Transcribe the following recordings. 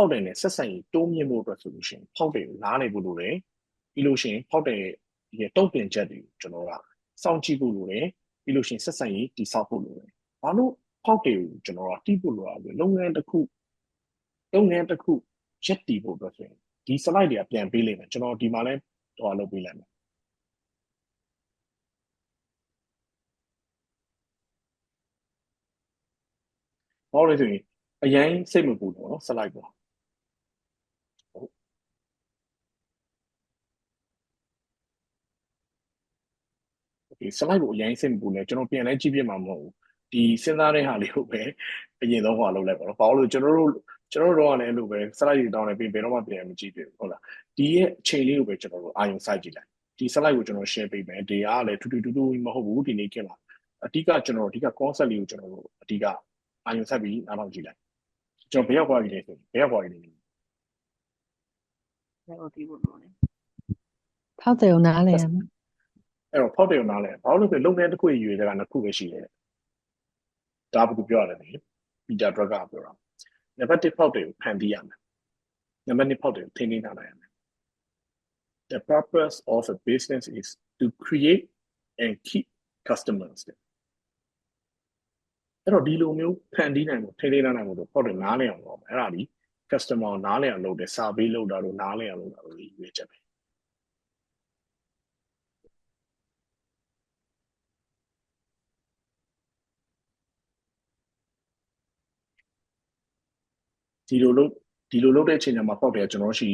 ဖောက်တယ်နဲ့ဆက်ဆံရေးတိုးမြင့်ဖို့အတွက်ဆိုလို့ရှိရင်ဖောက်တယ်ကိုနားလည်ဖို့လိုတယ်ပြီးလို့ရှိရင်ဖောက်တယ်ရဲ့တုံ့ပြန်ချက်တွေကိုကျွန်တော်ကစောင့်ကြည့်ဖို့လိုတယ်ပြီးလို့ရှိရင်ဆက်ဆံရေးတည်ဆောက်ဖို့လိုတယ်ဘာလို့ဖောက်တယ်ကိုကျွန်တော်ကတီးဖို့လိုတာလဲလုပ်ငန်းတစ်ခုလုပ်ငန်းတစ်ခုရက်တည်ဖို့အတွက်ဆိုရင်ဒီ slide တွေကပြန်ပေးလိမ့်မယ်ကျွန်တော်ဒီမှာလဲဟိုလုပ်ပေးလိုက်မယ်ဟောလို့ဆိုရင်အရင်စိတ်မပူတော့နော် slide ပေါ့ slide ကိုအရင်စိတ်မပူလဲကျွန်တော်ပြန်လဲကြည့်ပြမှာမဟုတ်ဘူးဒီစဉ်းစားတဲ့ဟာလေးကိုပဲအရင်ဆုံးဟောလုပ်လိုက်ပါတော့ဘာလို့ကျွန်တော်တို့ကျွန်တော်တို့တော့လည်းအဲ့လိုပဲ slide တွေတောင်းနေပြီးဘယ်တော့မှပြန်မကြည့်ပြဘူးဟုတ်လားဒီရဲ့အချိန်လေးကိုပဲကျွန်တော်တို့အာရုံစိုက်ကြည့်လိုက်ဒီ slide ကိုကျွန်တော် share ပေးမယ်ဒီအားလည်းထူးထူးထူးထူးမဟုတ်ဘူးဒီနေ့ခင်လာအဓိကကျွန်တော်အဓိက concept လေးကိုကျွန်တော်တို့အဓိကအာရုံစိုက်ပြီးနားထောင်ကြည့်လိုက်ကျွန်တော်ဘယ်ရောက်သွားပြီလဲဆိုဘယ်ရောက်သွားပြီလဲဘယ်လိုသိဖို့လို့လဲဖောက်တယ်ကိုနားလဲရမှာ အဲ့တော့ဖောက်တယ်ကိုနားလဲဘာလို့လဲဆိုလုံငန်းတစ်ခုရွေတဲ့ကနှစ်ခုပဲရှိတယ်ဒါဘယ်လိုပြောရလဲပီတာဒရက်ကပြောတာနံပါတ်1ဖောက်တယ်ကိုဖန်တီးရမယ်နံပါတ်2ဖောက်တယ်ကိုထိန်းသိမ်းထားနိုင်ရမယ် the purpose of a business is to create and keep customers အဲ့တော့ဒီလိုမျိုးဖန်တီးနိုင်ဖို့ထိန်းသိမ်းနိုင်ဖို့တော့ဖောက်တယ်နားလည်အောင်လုပ်မယ်အဲ့ဒါဒီ customer နားလည်အောင်လုပ်တယ် survey လုပ်တာလို့နားလည်အောင်လုပ်တာလို့ရွေးချက်ပဲ ဒီလိုလုပ်ဒီလိုလုပ်တဲ့အချိန်မှာပေါက်တယ်ကျွန်တော်ရှိ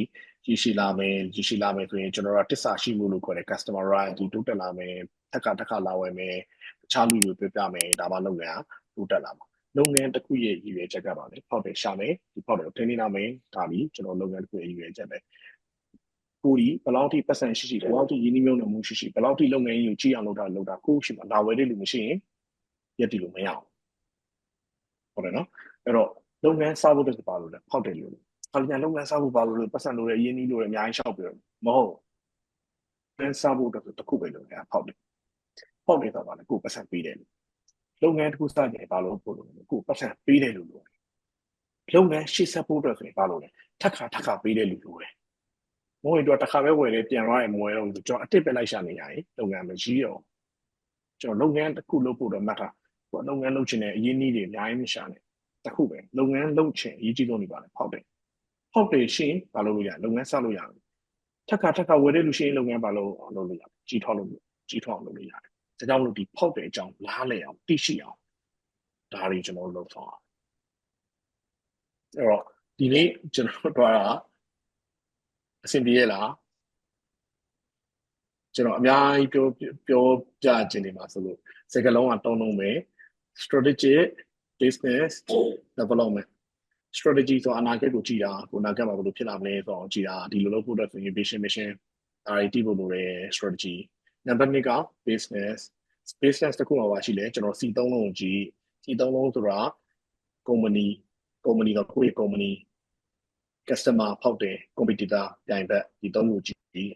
ရရှိလာမယ်ရရှိလာမယ်ဆိုရင်ကျွန်တော်ကတစ္ဆာရှိမှုလို့ခေါ်တယ် customer loyalty တိုးတက်လာမယ်ထက်ကတက်ခါလာဝယ်မယ်တခြားလူတွေပြပြမယ်ဒါမှလုပ်ငန်းတိုးတက်လာမှာလုပ်ငန်းတစ်ခုရဲ့ရည်ရွယ်ချက်ကတော့လေဖောက်တယ်ရှာမယ်ဒီဖောက်တယ်ကိုထိန်းသိမ်းလာမယ်ဒါပြီးကျွန်တော်လုပ်ငန်းတစ်ခုရဲ့ရည်ရွယ်ချက်ပဲကိုဒီဘယ်လောက်ထိပတ်စံရှိရှိဘယ်လောက်ထိရင်းနှီးမြှုပ်နှံမှုရှိရှိဘယ်လောက်ထိလုပ်ငန်းကြီးကိုကြည့်အောင်လုပ်တာလုပ်တာကိုရှိမှာလာဝယ်တဲ့လူမရှိရင်ရက်တီလို့မရအောင်ဟုတ်တယ်နော်အဲ့တော့ လုပ်ငန်းစားဖို့တက်ပါလို့လေဖောက်တယ်လို့ခါပြန်လုပ်ငန်းစားဖို့ပါလို့ပတ်စံလို့ရရင်းနှီးလို့ရအများကြီးရှောက်ပြီးတော့မဟုတ်လုပ်ငန်းစားဖို့တက်တခုပဲလုပ်နေတာဖောက်တယ်ဖောက်တယ်တော့ပါလေကိုပတ်စံပေးတယ်လုပ်ငန်းတစ်ခုစတင်ပါလို့ပို့လို့ကိုပတ်စံပေးတယ်လို့လို့လုပ်ငန်းရှေ့ဆက်ဖို့အတွက်ဆိုရင်ပါလို့လေထက်ခါထက်ခါပေးတယ်လို့လို့ပဲမဟုတ်ရင်တော့တစ်ခါပဲဝယ်တယ်ပြန်သွားရင်မဝယ်တော့ဘူးကျွန်တော်အတစ်ပဲလိုက်ရှာနေရရင်လုပ်ငန်းမရှိတော့ကျွန်တော်လုပ်ငန်းတစ်ခုလုပ်ဖို့တော့မှတ်တာဟိုလုပ်ငန်းလုပ်ချင်တဲ့အရင်းအနှီးတွေအများကြီးမရှာနဲ့ တခုပဲလုပ်ငန်းလုပ်ချင်အရေးကြီးဆုံးနေပါလေဖောက်တယ်ဖောက်တယ်ရှင်ဘာလုပ်လို့ရလုပ်ငန်းဆက်လို့ရတယ်ထက်ခါထက်ခါဝယ်တဲ့လူရှင်လုပ်ငန်းဘာလို့လုပ်လို့ရကြီးထွားလို့ကြီးထွားလုပ်လို့ရတယ်ဒါကြောင့်မလို့ဒီဖောက်တဲ့အကြောင်းလားလေအောင်သိရှိအောင်ဒါတွေကျွန်တော်လုပ်ဆောင်အောင်အဲ့တော့ဒီနေ့ကျွန်တော်တို့ကအဆင်ပြေရလားကျွန်တော်အများကြီးပြောပြောပြခြင်းနေမှာဆိုလို့စကားလုံးကတုံးလုံးပဲ strategic business development strategy ဆိုအနာဂတ်ကိုကြည့်တာကိုအနာဂတ်မှာဘယ်လိုဖြစ်လာမလဲဆိုတော့ကြည့်တာဒီလိုလုပ်ဖို့အတွက်ဆိုရင် vision mission ဒါတွေတည်ဖို့လိုတယ် strategy နံပါတ်2က business business တခုမှာပါရှိလဲကျွန်တော် C3 လုံးကိုကြည့် C3 လုံးဆိုတာ company company ကကိုယ့်ရဲ့ company customer ဖောက်တယ် competitor ပြိုင်ဘက်ဒီသုံးခုကြည့်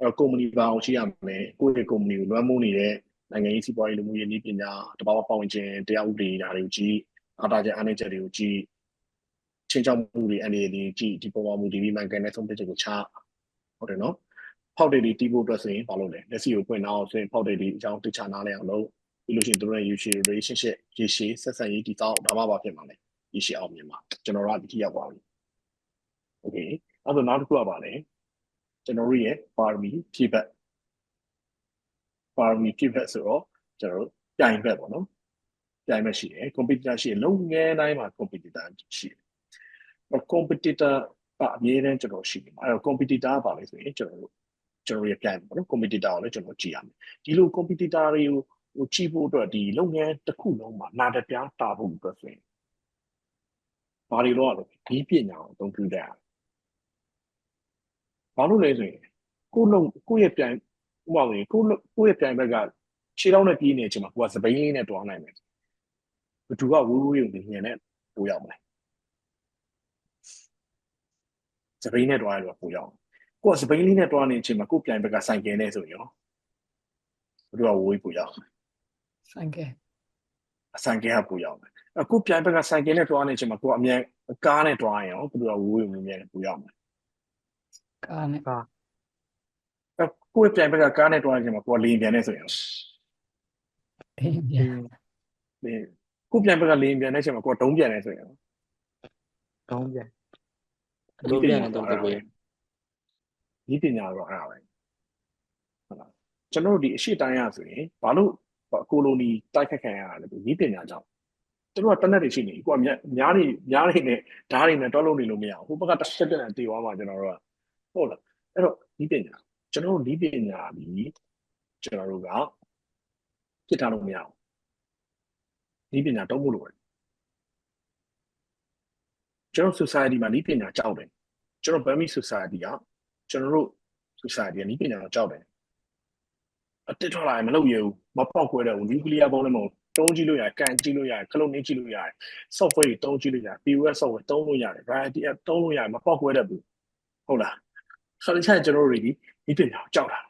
အဲ company ဘာအောင်ရှိရမလဲကိုယ့်ရဲ့ company ကိုလွှမ်းမိုးနေတဲ့ နိုင်ငံရေးစီးပွားရေးလူမှုရေးနည်းပညာတဘာဝပတ်ဝန်းကျင်တရားဥပဒေဓာတ်တွေကိုကြည့်အားတာချက်အားနည်းချက်တွေကိုကြည့်ချင်းချောက်မှုတွေအနေနဲ့ကြည့်ဒီပေါ်မှာမူတည်ပြီးမှန်ကန်တဲ့ဆုံးဖြတ်ချက်ကိုချဟုတ်တယ်နော်ဖောက်တယ်ဒီတီးဖို့အတွက်ဆိုရင်ဘာလုပ်လဲလက်စီကိုပွင့်အောင်ဆိုရင်ဖောက်တယ်ဒီအကြောင်းတခြားနားလဲအောင်လုပ်ပြီးလို့ရှိရင်တို့ရဲ့ usual relationship ရေရှည်ဆက်ဆံရေးတည်ဆောက်ဒါမှပါဖြစ်မှာလေရေရှည်အောင်မြင်မှာကျွန်တော်တို့ကဒီထိရောက်ပါပြီ okay အဲ့တော့နောက်တစ်ခုကပါလဲကျွန်တော်တို့ရဲ့ parmi feedback ပါရမီပြည့်ဖက်ဆိုတော့ကျွန်တော်တို့ပြိုင်ဘက်ပေါ့နော်ပြိုင်ဘက်ရှိတယ် competitor ရှိတယ်လုပ်ငန်းတိုင်းမှာ competitor ရှိတယ်အဲ့ competitor ကအမြဲတမ်းကျွန်တော်ရှိနေမှာအဲ့တော့ competitor ကပါလဲဆိုရင်ကျွန်တော်တို့ကျွန်တော်ရဲ့ပြိုင်ပေါ့နော် competitor ကိုလည်းကျွန်တော်ကြည့်ရမယ်ဒီလို competitor တွေကိုဟိုကြည့်ဖို့အတွက်ဒီလုပ်ငန်းတစ်ခုလုံးမှာနာတပြားတာဖို့အတွက်ဆိုရင်ဘာတွေတော့လဲဒီပညာကိုအသုံးပြုတတ်ရတယ်ဘာလို့လဲဆိုရင်ကိုယ့်လုံးကိုယ့်ရဲ့ပြိုင် ဥပမာဝင်ကိုကိုယ့်ရဲ့ပြိုင်ဘက်ကခြေထောက်နဲ့ပြေးနေတဲ့အချိန်မှာကိုကစပိန်လေးနဲ့တွားနိုင်မယ်ဘသူကဝူးဝူးရုံနဲ့ညင်နဲ့ပို့ရောက်မလဲစပိန်နဲ့တွားရတော့ပို့ရောက်ကိုကစပိန်လေးနဲ့တွားနေတဲ့အချိန်မှာကိုပြိုင်ဘက်ကဆိုင်ကယ်နဲ့ဆိုရင်ရောဘသူကဝူးပို့ရောက်ဆိုင်ကယ်အဆိုင်ကယ်ကပို့ရောက်မယ်အခုပြိုင်ဘက်ကဆိုင်ကယ်နဲ့တွားနေတဲ့အချိန်မှာကိုကအမြန်ကားနဲ့တွားရင်ရောဘယ်သူကဝေးဝေးမြင်မြင်ပူရမှာကားနဲ့ကားအဲ ကိုယ့်ပြန်ဘက်ကကားနဲ့တွားရင်မှာကိုယ်ကလေရင်ပြန်နေဆိုရင်အင်းပြအင်းလေကိုယ့်ပြန်ဘက်ကလေရင်ပြန်နေချိန်မှာကိုယ်ကတုံးပြန်နေဆိုရင်ကောင်းပြန်လုံးပြန်တော့တကယ်ဒီပညာတော့အဲ့ဒါပဲဟုတ်လားကျွန်တော်တို့ဒီအရှိတိုင်းရဆိုရင်ဘာလို့ကိုလိုနီတိုက်ခတ်ခံရတာလဲဒီပညာကြောင့်သူတို့ကတနက်တွေရှိနေကိုကများနေများနေနဲ့ဓာတ်တွေနဲ့တွက်လို့နေလို့မရဘူးဟိုဘက်ကတစ်ချက်တည်းနဲ့တေသွားမှာကျွန်တော်တို့ကဟုတ်လားအဲ့တော့ဒီပညာ ကျွန်တော်တို့ဒီပညာဒီကျွန်တော်တို့ကပြစ်ထားလို့မရဘူးဒီပညာတုံးဖို့လိုတယ်ကျွန်တော် society မှာဒီပညာကြောက်တယ်ကျွန်တော် Burmese society ကကျွန်တော်တို့ society ကဒီပညာကိုကြောက်တယ်အတစ်ထွက်လာရင်မလုပ်ရဘူးမပေါက်ခွဲတဲ့ဘူး nuclear bomb လည်းမဟုတ်တုံးကြည့်လို့ရတယ်ကန်ကြည့်လို့ရတယ်ခလုံးနေကြည့်လို့ရတယ် software တွေတုံးကြည့်လို့ရတယ် POS software တုံးလို့ရတယ် variety app တုံးလို့ရတယ်မပေါက်ခွဲတတ်ဘူးဟုတ်လားခါချာကျွန်တော်တို့တွေဒီ ဒီပညာကိုကြောက်တာ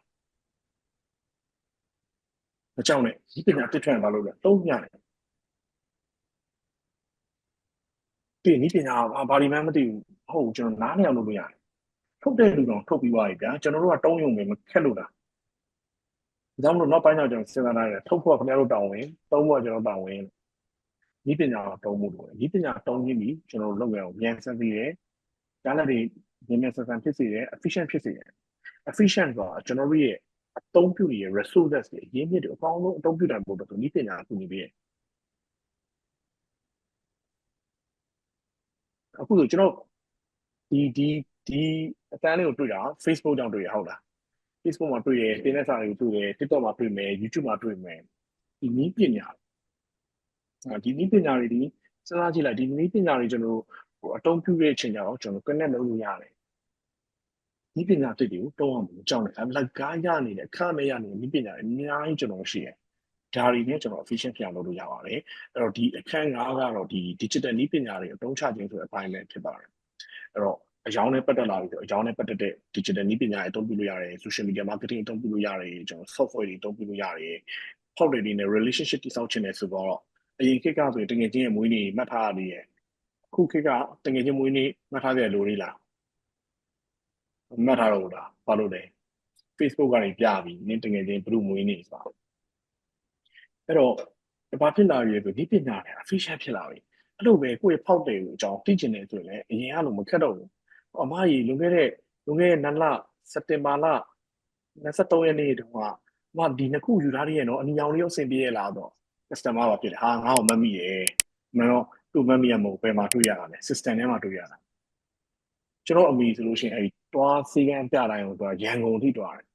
မကြောက်နဲ့ဒီပညာတစ်ထွက်ဘာလို့လဲတုံးရတယ်ဒီဒီပညာကဘာဒီမှမသိဘူးဟုတ်ကျွန်တော်နားလည်အောင်လုပ်လို့ရတယ်ထုတ်တဲ့လူတော့ထုတ်ပြီးသွားပြီဗျာကျွန်တော်တို့ကတုံးယုံပဲမခက်လို့လားဒါကြောင့်မလို့နောက်ပိုင်းကျကျွန်တော်စဉ်းစားရတယ်ထုတ်ဖို့ကခင်ဗျားတို့တောင်းဝင်တုံးဖို့ကကျွန်တော်တောင်းဝင်ဒီပညာကိုတုံးမှုလို့ဒီပညာတုံးခြင်းပြီးကျွန်တော်တို့လုပ်ရအောင်မြန်ဆန်စေတယ်ဒါလည်းဒီမြန်မြန်ဆန်ဆန်ဖြစ်စေတယ် efficient ဖြစ်စေတယ် efficient ဆိုတာကျွန်တော်တို့ရဲ့အသုံးပြုရ resources တွေအရင်းမြစ်တွေအကောင်းဆုံးအသုံးပြုနိုင်ဖို့အတွက်ဒီပညာကိုကူညီပေးတယ်အခုဆိုကျွန်တော်ဒီဒီဒီအတန်းလေးကိုတွေ့တာ Facebook ကြောင့်တွေ့ရဟုတ်လား Facebook မှာတွေ့ရတင်တဲ့စာတွေကိုတွေ့ရ TikTok မှာတွေ့မယ် YouTube မှာတွေ့မယ်ဒီနည်းပညာဒီနည်းပညာတွေဒီစဉ်းစားကြည့်လိုက်ဒီနည်းပညာတွေကျွန်တော်ဟိုအတုံးပြုတဲ့အချိန်ကျတော့ကျွန်တော် connect လုပ်လို့ရတယ် နည်းပညာတစ်တွေကိုတုံးအောင်မကြောက်နဲ့အလိုက်ကားရနေတဲ့အခမဲ့ရနေတဲ့နည်းပညာတွေအများကြီးကျွန်တော်ရှိတယ်ဒါတွေနဲ့ကျွန်တော် efficient ဖြစ်အောင်လုပ်လို့ရပါတယ်အဲ့တော့ဒီအခန်း၅ကတော့ဒီ digital နည်းပညာတွေအသုံးချခြင်းဆိုတဲ့အပိုင်းပဲဖြစ်ပါတယ်အဲ့တော့အကြောင်းနဲ့ပတ်သက်လာပြီဆိုအကြောင်းနဲ့ပတ်သက်တဲ့ digital နည်းပညာတွေအသုံးပြုလို့ရတယ် social media marketing အသုံးပြုလို့ရတယ်ကျွန်တော် software တွေအသုံးပြုလို့ရတယ်ဖောက်တွေတွေနဲ့ relationship တိစောက်ခြင်းနဲ့ဆိုတော့အရင်ခေတ်ကဆိုရင်တကယ်ချင်းရဲ့မွေးနေ့မှတ်ထားရသေးတယ်အခုခေတ်ကတကယ်ချင်းမွေးနေ့မှတ်ထားတဲ့လူတွေလား မှတ်ထားတော့လားဘာလို့လဲ Facebook ကနေပြပြီးနင်းတကယ်ချင်းဘယ်လိုမွေးနေ့ဆိုတာအဲ့တော့ဘာဖြစ်လာပြီဆိုဒီပညာတွေ efficient ဖြစ်လာပြီအဲ့လိုပဲကိုယ့်ရဲ့ဖောက်တယ်ကိုအကြောင်းသိကျင်နေဆိုရင်လည်းအရင်ကလိုမခက်တော့ဘူးအမကြီးလွန်ခဲ့တဲ့လွန်ခဲ့တဲ့နလစက်တင်ဘာလ23ရက်နေ့တုန်းကမဒီနှစ်ခုယူထားရရဲ့နော်အနီရောင်လေးကိုဆင်ပြေရလားတော့ customer ပါဖြစ်တယ်ဟာငါ့ကိုမမိရယ်မင်းတော့သူ့မမိရမဟုတ်ဘယ်မှာတွေ့ရတာလဲ system ထဲမှာတွေ့ရတာကျွန်တော်အမိဆိုလို့ရှိရင်အဲဒီ တွားစီကံပြတိုင်းကိုတွားရန်ကုန်ထိတွားတယ်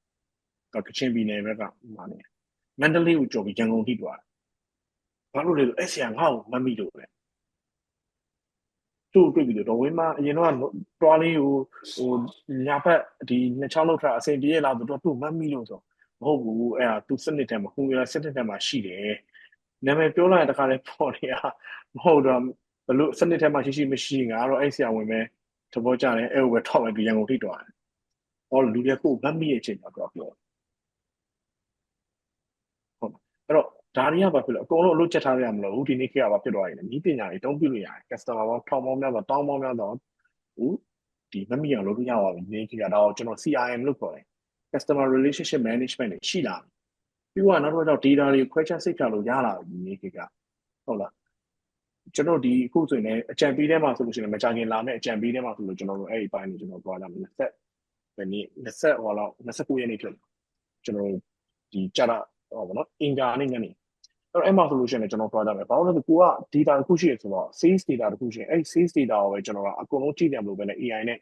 ကချင်ပြည်နယ်ဘက်ကမှာနေမန္တလေးကိုကြော်ပြီးရန်ကုန်ထိတွားတယ်ဘာလို့လဲဆိုအဲ့ဆရာငါ့ကိုမမိလို့ပဲသူ့တွေ့ပြီးတော့ဝင်းမအရင်တော့တွားလေးကိုဟိုညာဘက်ဒီနှစ်ချောင်းလောက်ထအဆင်ပြေရလားဆိုတော့သူ့မမိလို့ဆိုမဟုတ်ဘူးအဲ့ဒါသူစနစ်ထဲမှာကွန်ပျူတာစနစ်ထဲမှာရှိတယ်နာမည်ပြောလိုက်တဲ့ခါလဲပေါ်နေရမဟုတ်တော့ဘလို့စနစ်ထဲမှာရှိရှိမရှိငါတော့အဲ့ဆရာဝင်ပဲ သဘောကျတယ်အဲ့ဟိုပဲထောက်လိုက်ပြီးရန်ကုန်ထိတွားတယ်ဟောလူတွေကကိုမမိရဲ့အချိန်မှာတော့ပြောဟုတ်အဲ့တော့ဒါတွေကဘာဖြစ်လဲအကုန်လုံးအလုပ်ချက်ထားရမလို့ဒီနေ့ခေတ်ကဘာဖြစ်သွားရလဲဤပညာတွေတုံးပြလို့ရတယ် customer ပေါင်းထောင်ပေါင်းများစွာတောင်းပေါင်းများစွာဟိုဒီမမိအောင်လုပ်လို့ရပါပြီဒီနေ့ခေတ်ကတော့ကျွန်တော် CRM လို့ခေါ်တယ် customer relationship management တွေရှိလာပြီးတော့နောက်တော့ data တွေခွဲခြားစိတ်ဖြာလို့ရလာပြီဒီနေ့ခေတ်ကဟုတ်လား ကျွန်တော်ဒီအခုဆိုရင်လည်းအကြံပေးထဲမှာဆိုလို့ရှိရင်မကြခင်လာမယ့်အကြံပေးထဲမှာဆိုလို့ကျွန်တော်တို့အဲ့ဒီပိုင်းကိုကျွန်တော်ပြောကြမယ်20ဘယ်နည်း20ဟောလောက်29ရက်နေ့ဖြစ်ကျွန်တော်ဒီကြတာဟောဗောနော်အင်ကာနဲ့ညနေအဲ့တော့အဲ့မှာဆိုလို့ရှိရင်ကျွန်တော်ပြောကြမယ်ဘာလို့လဲဆိုကိုက data တစ်ခုရှိရဆိုတော့ sales data တစ်ခုရှိရင်အဲ့ sales data ကိုပဲကျွန်တော်ကအကုန်လုံးကြည့်တယ်မလို့ပဲနဲ့ AI နဲ့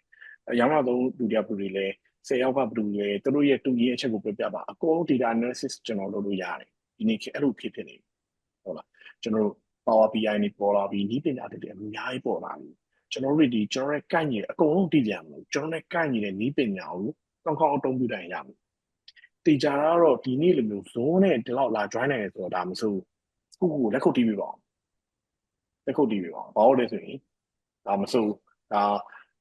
ရောင်းရသုံးလူတယောက်လူတွေလည်းဆယ်ယောက်ကဘယ်လိုလဲသူတို့ရဲ့တူညီအချက်ကိုပြပြပါအကုန်လုံး data analysis ကျွန်တော်လုပ်လို့ရတယ်ဒီနေ့အဲ့လိုဖြစ်ဖြစ်နေဟုတ်လားကျွန်တော်တို့ Power BI နေပေါ်လာပြီးဤပညာတွေအများကြီးပေါ်လာပြီကျွန်တော်တို့ဒီကျွန်တော်ရဲ့ကိုက်ညီအကုန်လုံးတည်ကြမလို့ကျွန်တော်နဲ့ကိုက်ညီတဲ့ဤပညာကိုကောင်းကောင်းအသုံးပြုနိုင်ရမယ်တေချာတော့ဒီနေ့လိုမျိုး zone နဲ့ဒီလောက်လာ join နိုင်ရဆိုတော့ဒါမဆိုခုခုလက်ခုပ်တီးပြပါအောင်လက်ခုပ်တီးပြပါအောင်ဘာလို့လဲဆိုရင်ဒါမဆိုဒါ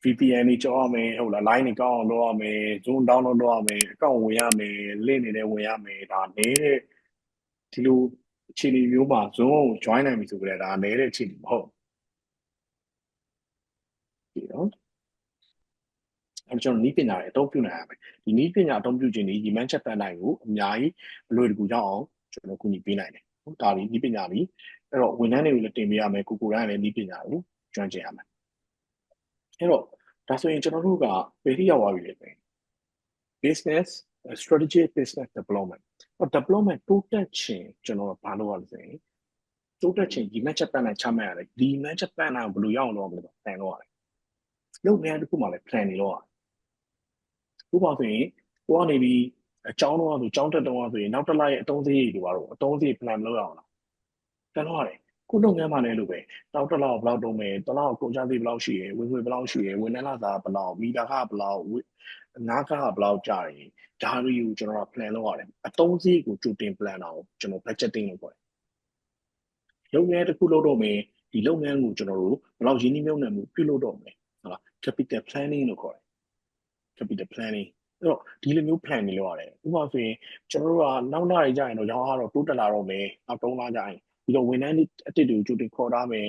VPN တွေကြောက်ရမယ်ဟုတ်လား line တွေကောင်းအောင်လုပ်ရမယ် zone download လုပ်ရမယ်အကောင့်ဝင်ရမယ် link တွေလည်းဝင်ရမယ်ဒါနေတဲ့ဒီလို အခြေအနေမျိုးမှာ zone ကို join နိုင်ပြီဆိုကြတဲ့ဒါနေတဲ့အခြေအနေမဟုတ်ဒီနော်အဲကျွန်တော်နီးပညာတွေအသုံးပြုနိုင်ရမယ်ဒီနီးပညာအသုံးပြုခြင်းဒီရီမန်ချက်ပန်တိုင်းကိုအများကြီးအလွယ်တကူကြောင်းအောင်ကျွန်တော်ကူညီပေးနိုင်တယ်ဟုတ်ဒါဒီနီးပညာတွေအဲ့တော့ဝန်ထမ်းတွေကိုလည်းတင်ပေးရမယ်ကိုကိုတိုင်းလည်းနီးပညာကိုကျွမ်းကျင်ရမယ်အဲ့တော့ဒါဆိုရင်ကျွန်တော်တို့ကပေရီရောက်သွားပြီလေပဲ business uh, strategic business development ဟော development တိုးတက်ခြင်းကျွန်တော်ဘာလုပ်ရလဲဆိုရင်တိုးတက်ခြင်းဒီမက်ချက်ပန်နိုင်ချမှတ်ရတယ်ဒီမက်ချက်ပန်နိုင်ဘယ်လိုရအောင်လုပ်ရမလဲ plan လုပ်ရတယ်လုပ်ငန်းတစ်ခုမှလည်း plan နေလုပ်ရတယ်ဥပမာဆိုရင်ကိုကနေပြီးအကြောင်းတော့ဆိုကြောင်းတက်တော့ဆိုရင်နောက်တစ်လရဲ့အတုံးစရိတ်တွေပါတော့အတုံးစရိတ် plan မလုပ်ရအောင်လား plan လုပ်ရတယ်ကိုလုပ်ငန်းမှလည်းလို့ပဲနောက်တစ်လောက်ဘယ်လောက်တုံးမယ်တစ်လောက်ကုန်ကျစရိတ်ဘယ်လောက်ရှိရယ်ဝင်ငွေဘယ်လောက်ရှိရယ်ဝန်ထမ်းလာသားဘယ်လောက်မီတာခဘယ်လောက် နားခဘယ်လောက်ကြာရင်ဒါတွေကိုကျွန်တော်က plan လုပ်ရတယ်အတုံးစည်းကိုကြိုတင် plan အောင်ကျွန်တော် budgeting လုပ်ပါတယ်လုပ်ငန်းတစ်ခုလုပ်တော့မယ်ဒီလုပ်ငန်းကိုကျွန်တော်တို့ဘယ်လောက်ရင်းနှီးမြှုပ်နှံမှုပြုလုပ်တော့မယ်ဟုတ်လား capital planning လို့ခေါ်တယ် capital planning အဲ့တော့ဒီလိုမျိုး plan နေလုပ်ရတယ်ဥပမာဆိုရင်ကျွန်တော်တို့ကနောက်လာရကြရင်တော့ရောင်းအားတော့တိုးတက်လာတော့မယ်နောက်3လကြရင်ပြီးတော့ဝန်ထမ်းတွေအတစ်တွေကိုကြိုတင်ခေါ်ထားမယ်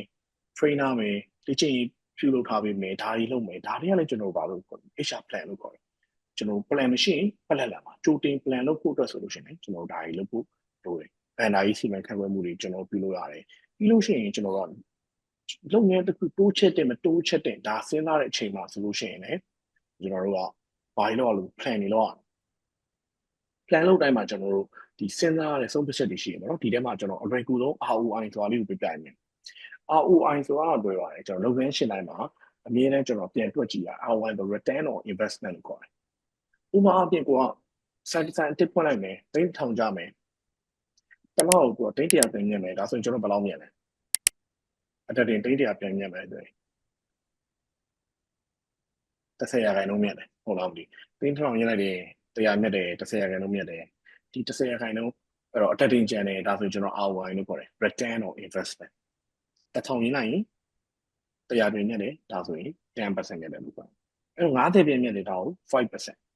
trainer မယ်ဒီချိန်ပြုလုပ်ထားပေးမယ်ဒါတွေလုပ်မယ်ဒါတွေကလည်းကျွန်တော်တို့ဘာလို့ခေါ်လဲ HR plan လို့ခေါ်တယ် ကျွန်တော် plan မရှိရင်ပလက်လာမှာကြိုတင် plan လုပ်ဖို့အတွက်ဆိုလို့ရှိရင်ကျွန်တော်ဒါတွေလုပ်ဖို့လိုတယ်။အဲဒါကြီးစီမံခန့်ခွဲမှုတွေကျွန်တော်ပြုလုပ်ရတယ်။ပြီးလို့ရှိရင်ကျွန်တော်ကလုပ်ငန်းတစ်ခုတိုးချက်တယ်မတိုးချက်တယ်ဒါစဉ်းစားတဲ့အချိန်မှာဆိုလို့ရှိရင်လည်းကျွန်တော်တို့ကဘာလို့လို့ plan နေလို့ plan လုပ်တိုင်းမှာကျွန်တော်တို့ဒီစဉ်းစားရတဲ့ဆုံးဖြတ်ချက်တွေရှိရပါတော့ဒီထဲမှာကျွန်တော်အလွယ်ကူဆုံး ROI ဆိုတာလေးကိုပြပြရမယ်။ ROI ဆိုတာတော့တွေ့ပါတယ်ကျွန်တော်လုပ်ငန်းရှင်တိုင်းမှာအမြဲတမ်းကျွန်တော်ပြန်တွက်ကြည့်ရ ROI ဆို return on investment ကိုခေါ်တယ် ဥပမာအပြင်ကိုကစိုက်ဒီဇိုင်းတစ်ဖွင့်လိုက်မယ်တိတ်ထောင်ကြမယ်တလောက်ကိုတိတ်တရာပြန်မြင်မယ်ဒါဆိုရင်ကျွန်တော်ဘယ်လောက်မြင်လဲအတက်တင်တိတ်တရာပြန်မြင်မယ်ဆိုရင်30ရာခိုင်နှုန်းမြင်တယ်ဟုတ်လားမသိတိတ်ထောင်ရလိုက်တယ်တရားမြတ်တယ်30ရာခိုင်နှုန်းမြင်တယ်ဒီ30ရာခိုင်နှုန်းအဲ့တော့အတက်တင်ကျန်တယ်ဒါဆိုရင်ကျွန်တော် ROI လို့ခေါ်တယ် return on investment တစ်ထောင်ရင်းလိုက်ရင်တရားပြင်မြတ်တယ်ဒါဆိုရင်10%မြတ်တယ်လို့ခေါ်တယ်အဲ့တော့90ပြင်မြတ်တယ်ဒါကို5%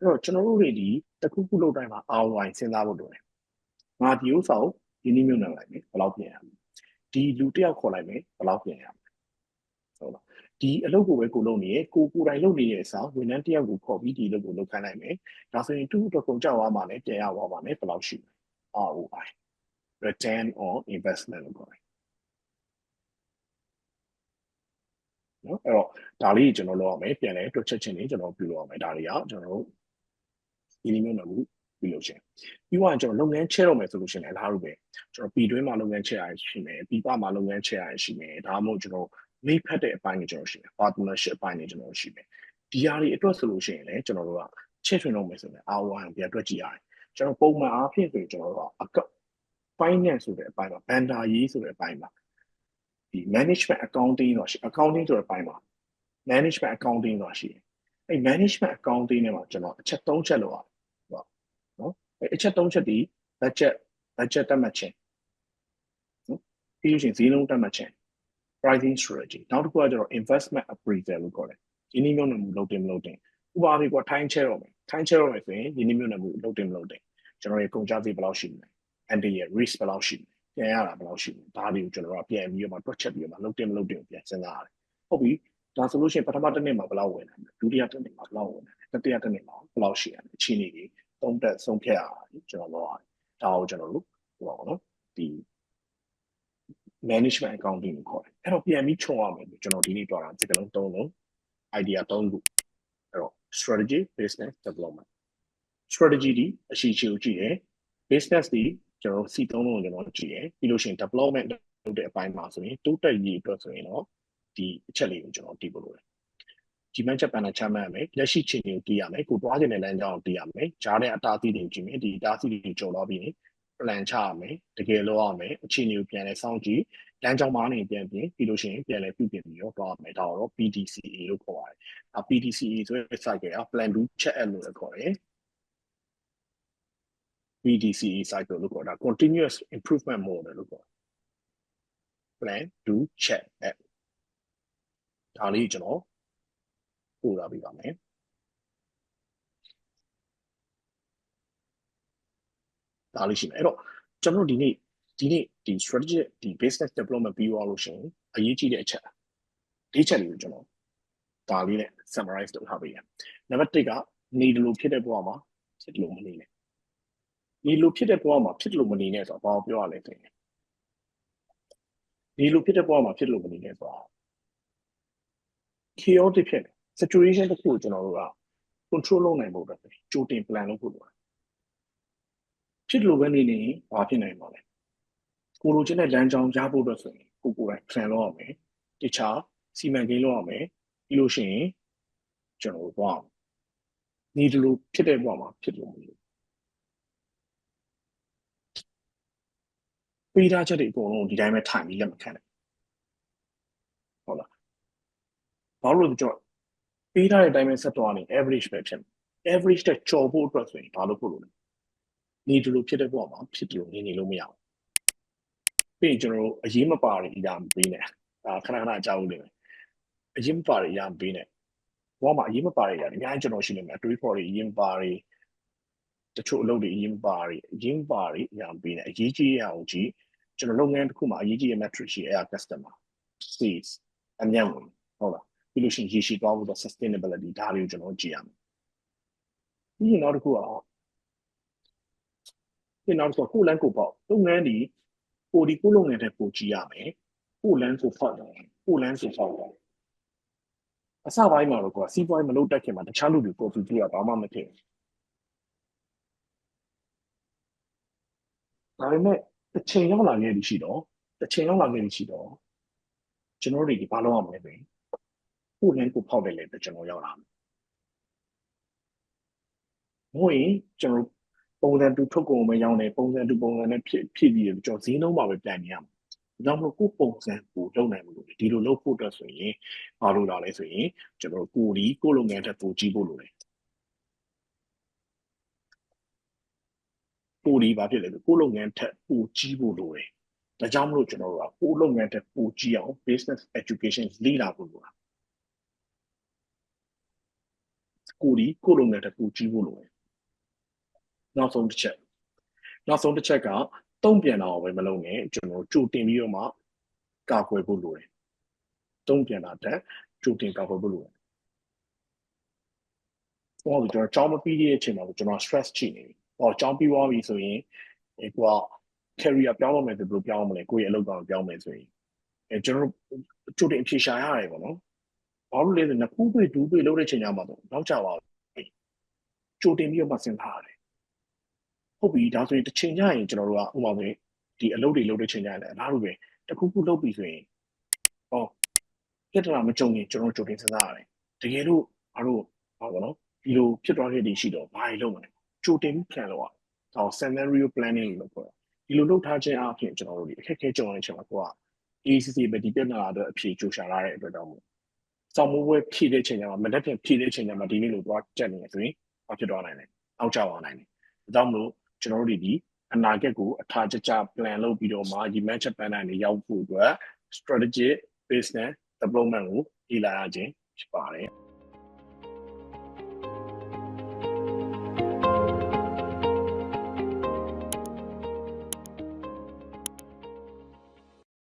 အဲ့တော့ကျွန်တော်တို့တွေဒီတစ်ခုခုလုပ်တိုင်းမှာ ROI စဉ်းစားဖို့လိုတယ်။ငါဒီဥစ္စာကိုဒီနည်းမျိုးနဲ့လိုက်မယ်ဘယ်လောက်ပြင်ရမလဲ။ဒီလူတစ်ယောက်ခေါ်လိုက်မယ်ဘယ်လောက်ပြင်ရမလဲ။ဟုတ်လား။ဒီအလုပ်ကိုပဲကိုလုပ်နေရကိုကိုယ်တိုင်လုပ်နေတဲ့အစားဝန်ထမ်းတစ်ယောက်ကိုခေါ်ပြီးဒီလုပ်ကိုလုပ်ခိုင်းလိုက်မယ်။ဒါဆိုရင်သူ့အတွက်ကုန်ကြွားမှာလည်းပြန်ရသွားပါမယ်ဘယ်လောက်ရှိမလဲ။ ROI return on investment လို့ခေါ်တယ်။နော်အဲ့တော့ဒါလေးကျွန်တော်လုပ်ရမယ်ပြန်လဲတွက်ချက်ချင်းလေးကျွန်တော်ပြုလုပ်ရမယ်ဒါတွေကကျွန်တော်တို့ ဒီနည်းမျိုးနဲ့ဘူးပြုလုပ်ခြင်းပြီးတော့ကျွန်တော်လုပ်ငန်းချဲတော့မယ်ဆိုလို့ရှိရင်လည်းအားလို့ပဲကျွန်တော်ပြည်တွင်းမှာလုပ်ငန်းချဲရရှိမယ်ပြည်ပမှာလုပ်ငန်းချဲရရှိမယ်ဒါမှမဟုတ်ကျွန်တော်မိဖက်တဲ့အပိုင်းတွေကျွန်တော်ရှိမယ် partnership အပိုင်းတွေကျွန်တော်ရှိမယ်ဒီဟာတွေအတွက်ဆိုလို့ရှိရင်လည်းကျွန်တော်တို့ကချဲ့ထွင်တော့မယ်ဆိုရင် ROI ကိုပြန်တွက်ကြည့်ရတယ်ကျွန်တော်ပုံမှန်အားဖြင့်ဆိုရင်ကျွန်တော်တို့ကအက finance ဆိုတဲ့အပိုင်းမှာ vendor ရေးဆိုတဲ့အပိုင်းမှာဒီ management accounting တော့ရှိ accounting ဆိုတဲ့အပိုင်းမှာ management accounting တော့ရှိတယ်အဲ့ management accounting နဲ့မှာကျွန်တော်အချက်၃ချက်လောက်ရတယ်ဟုတ်နော် အဲ့အချက်၃ချက်ဒီ budget budget တက်မှတ်ခြင်းနော်ပြီးလို့ရှိရင်ဈေးနှုန်းတက်မှတ်ခြင်း pricing strategy နောက်တစ်ခုကကျတော့ investment appraisal လို့ခေါ်တယ်ဒီနည်းမျိုးနဲ့မလုပ်တင်မလုပ်တင်ဥပမာပြီးတော့ထိုင်းချဲတော့မယ်ထိုင်းချဲတော့မယ်ဆိုရင်ဒီနည်းမျိုးနဲ့မလုပ်တင်မလုပ်တင်ကျွန်တော်ရေကုန်ကြသေးဘယ်လောက်ရှိမလဲ and ရဲ့ risk ဘယ်လောက်ရှိမလဲပြန်ရတာဘယ်လောက်ရှိမလဲဒါတွေကိုကျွန်တော်ကပြန်ပြီးတော့မှတွက်ချက်ပြီးတော့မှလုပ်တင်မလုပ်တင်ကိုပြန်စဉ်းစားရတယ်ဟုတ်ပြီဒါဆိုလို့ရှိရင်ပထမတစ်နှစ်မှာဘယ်လောက်ဝင်နိုင်လဲဒုတိယတစ်နှစ်မှာဘယ်လောက်ဝင်နိုင်လဲတတိယတစ်နှစ်မှာဘယ်လောက်ရှိရလဲအခြေအနေတွေ သုံးသက်ဆုံးဖြတ်ရတာကျွန်တော်လုပ်ရတယ်ဒါကိုကျွန်တော်တို့ဟိုပါဘောနော်ဒီ management accounting ကိုခေါ်တယ်အဲ့တော့ပြန်ပြီးခြုံရမယ်ကျွန်တော်ဒီနေ့ပြောတာဒီကလုံးသုံးလုံး idea ၃ခုအဲ့တော့ strategy business development strategy ဒီအရှိရှိကိုကြည့်တယ် business ဒီကျွန်တော်စီသုံးလုံးကိုကျွန်တော်ကြည့်တယ်ပြီးလို့ရှိရင် development လုပ်တဲ့အပိုင်းမှာဆိုရင်တိုးတက်ရေးအတွက်ဆိုရင်တော့ဒီအချက်လေးကိုကျွန်တော်တည်ဖို့လိုတယ် ဒီမှတ်ချက်ပန်တာချမှတ်ရမယ်လက်ရှိချိန်ကိုတည်ရမယ်ကိုတွားကျင်တဲ့လမ်းကြောင်းကိုတည်ရမယ်ဂျားတဲ့အတားအသီးတွေကြည့်မယ်ဒီအတားအသီးတွေကြုံတော့ပြီးရင် plan ချရမယ်တကယ်လို့ရမယ်အခြေအနေကိုပြန်လဲစောင့်ကြည့်လမ်းကြောင်းမှာနေပြန်ပြင်ပြီးလို့ရှိရင်ပြန်လဲပြုပြင်ပြီးတော့တွားရမယ်ဒါတော့ PDCA လို့ခေါ်ပါတယ်အ PDCA ဆိုတဲ့ cycle က plan do check and လို့ခေါ်တယ် PDCA cycle လို့ခေါ်တာ continuous improvement model လို့ခေါ်တယ် plan do check and ဒါလေးကျွန်တော် ပို့လာပြပါမယ်ဒါလေးရှိမယ်အဲ့တော့ကျွန်တော်ဒီနေ့ဒီနေ့ဒီ strategy ဒီ business development ပြီးသွားလို့ရှိရင်အရေးကြီးတဲ့အချက်၄ချက်လေးကိုကျွန်တော်ဒါလေးနဲ့ summarize လုပ်ထားပေးရနံပါတ်1ကနေတယ်လို့ဖြစ်တဲ့ဘဝမှာဖြစ်တယ်လို့မနေနဲ့နေလို့ဖြစ်တဲ့ဘဝမှာဖြစ်တယ်လို့မနေနဲ့ဆိုတော့ဘာကိုပြောရလဲဆိုရင်နေလို့ဖြစ်တဲ့ဘဝမှာဖြစ်တယ်လို့မနေနဲ့ဆိုတော့ chaotic ဖြစ်တယ် situation တစ်ခုကိုကျွန်တော်တို့က control လုပ်နိုင်ဖို့အတွက်ကြိုတင် plan လုပ်ဖို့လိုတယ်ဖြစ်လို့ပဲနေနေရင်ဘာဖြစ်နိုင်မှာလဲကိုလိုချင်တဲ့လမ်းကြောင်းရဖို့အတွက်ဆိုရင်ကိုကိုယ်တိုင် plan လုပ်ရမယ်တခြားစီမံကိန်းလုပ်ရမယ်ပြီးလို့ရှိရင်ကျွန်တော်တို့သွားအောင်နေတယ်လို့ဖြစ်တဲ့ဘဝမှာဖြစ်လို့မလို့ပေးထားချက်တွေအကုန်လုံးဒီတိုင်းပဲထိုင်ပြီးလက်မခံနဲ့ဟုတ်လားဘာလို့လဲဆိုတော့ ပေးထားတဲ့အတိုင်းပဲဆက်သွားနေ average ပဲဖြစ်မယ် average တက်ကျော်ဖို့အတွက်ဆိုရင်ဘာလို့ဖို့လို့လဲနေတယ်လို့ဖြစ်တဲ့ဘဝမှာဖြစ်တယ်လို့နေနေလို့မရဘူးပြီးရင်ကျွန်တော်တို့အရေးမပါတွေအရာမပေးနဲ့အာခဏခဏအကြောက်ဦးနေမယ်အရေးမပါတွေအရာမပေးနဲ့ဘဝမှာအရေးမပါတွေအရာအများကြီးကျွန်တော်ရှိနေမယ်အတွေးဖော်တွေအရေးမပါတွေတချို့အလုပ်တွေအရေးမပါတွေအရေးမပါတွေအရာမပေးနဲ့အရေးကြီးရအောင်ကြည့်ကျွန်တော်လုပ်ငန်းတစ်ခုမှာအရေးကြီးတဲ့ metric ရှိအဲ့ဒါ customer sales အမြတ်ဝင်ဟုတ်လား ပြီးလို့ရှိရင်ရရှိသွားဖို့တော့ sustainability ဒါတွေကိုကျွန်တော်ကြည့်ရမယ်ပြီးရင်နောက်တစ်ခုကဒီနောက်တစ်ခုကိုလန်ကိုပေါ့လုပ်ငန်းဒီကိုဒီကိုလုပ်ငန်းတဲ့ကိုကြည့်ရမယ်ကိုလန်ကိုဖောက်တယ်ကိုလန်ကိုဖောက်တယ်အစပိုင်းမှာတော့ကိုကစီးပွားရေးမလုပ်တတ်ခင်မှာတခြားလူတွေကိုပီပြီးတော့ဘာမှမဖြစ်ဘူးဒါပေမဲ့တစ်ချိန်ရောက်လာခဲ့ပြီရှိတော့တစ်ချိန်ရောက်လာခဲ့ပြီရှိတော့ကျွန်တော်တို့ဒီဘာလုပ်ရမလဲပဲ ကိုလန်ကိုဖောက်တယ်လေကျွန်တော်ရောက်လာမယ်ဘို့ရင်ကျွန်တော်ပုံစံတူထုတ်ကုန်မရောင်းတယ်ပုံစံတူပုံစံနဲ့ဖြစ်ဖြစ်ပြီးတော့ကျွန်တော်ဈေးနှုန်းမှာပဲပြန်နေရမှာဒါကြောင့်မလို့ကိုပုံစံကိုလုပ်နိုင်မလို့ဒီလိုလုပ်ဖို့အတွက်ဆိုရင်ဘာလို့လာလဲဆိုရင်ကျွန်တော်ကိုဒီကိုလုပ်ငန်းတက်ပိုကြည့်ဖို့လိုတယ်ကိုဒီဘာဖြစ်လဲဆိုကိုလုပ်ငန်းထက်ပိုကြီးဖို့လိုတယ်ဒါကြောင့်မလို့ကျွန်တော်တို့ကကိုလုပ်ငန်းထက်ပိုကြီးအောင် business education လေ့လာဖို့လိုတာ ကိုဒီကိုလုပ်ငန်းထက်ပိုကြီးဖို့လိုတယ်နောက်ဆုံးတစ်ချက်နောက်ဆုံးတစ်ချက်ကတုံ့ပြန်တော့ပဲမလုပ်နဲ့ကျွန်တော်ကြိုတင်ပြီးတော့မှကာကွယ်ဖို့လိုတယ်တုံ့ပြန်တာတက်ကြိုတင်ကာကွယ်ဖို့လိုတယ်ဟောကျွန်တော်ကြောင်းမပြီးတဲ့အချိန်မှာကျွန်တော် stress ချိနေပြီဟောကြောင်းပြီးသွားပြီဆိုရင်အဲကွာ career ပြောင်းလို့မယ်ဆိုဘယ်လိုပြောင်းမလဲကိုယ့်ရဲ့အလုပ်ကောင်ပြောင်းမယ်ဆိုရင်အဲကျွန်တော်ကြိုတင်အဖြေရှာရတယ်ပေါ့နော် ဘာလို့လဲဆိုတော့ခုတွေ့ဒူးတွေ့လုပ်တဲ့ချိန်ကျမှတော့နောက်ကြပါဘူးကြိုတင်ပြီးတော့မှစဉ်းစားရတယ်ဟုတ်ပြီဒါဆိုရင်တစ်ချိန်ကျရင်ကျွန်တော်တို့ကဥပမာဆိုရင်ဒီအလုပ်တွေလုပ်တဲ့ချိန်ကျရင်လည်းအလားတူပဲတခုခုလုပ်ပြီဆိုရင်ဟောပြဿနာမကြုံရင်ကျွန်တော်ကြိုတင်စဉ်းစားရတယ်တကယ်လို့အားတို့ဟောပါတော့ဒီလိုဖြစ်သွားခဲ့တဲ့ရှိတော့ဘာတွေလုပ်မလဲကြိုတင် plan လုပ်ရတယ်ဟော scenario planning လို့ခေါ်တယ်ဒီလိုလုပ်ထားခြင်းအပြင်ကျွန်တော်တို့ဒီအခက်အခဲကြုံရတဲ့အချိန်မှာကိုက ACC ပဲဒီပြဿနာအတွက်အဖြေကြိုရှာလာတဲ့အတွက်တော့မို့ စောင့်မိုးပွဲဖြည့်တဲ့ချိန်ကျမှမတက်ပြန်ဖြည့်တဲ့ချိန်ကျမှဒီနေ့လိုသွားတက်နေတယ်ဆိုရင်ဘာဖြစ်သွားနိုင်လဲအောက်ကျသွားနိုင်တယ်ဒါကြောင့်မလို့ကျွန်တော်တို့ဒီအနာဂတ်ကိုအထာကြကြ plan လုပ်ပြီးတော့မှဒီ match plan နဲ့ရောက်ဖို့အတွက် strategic business development ကိုဒီလာရခြင်းဖြစ်ပါတယ်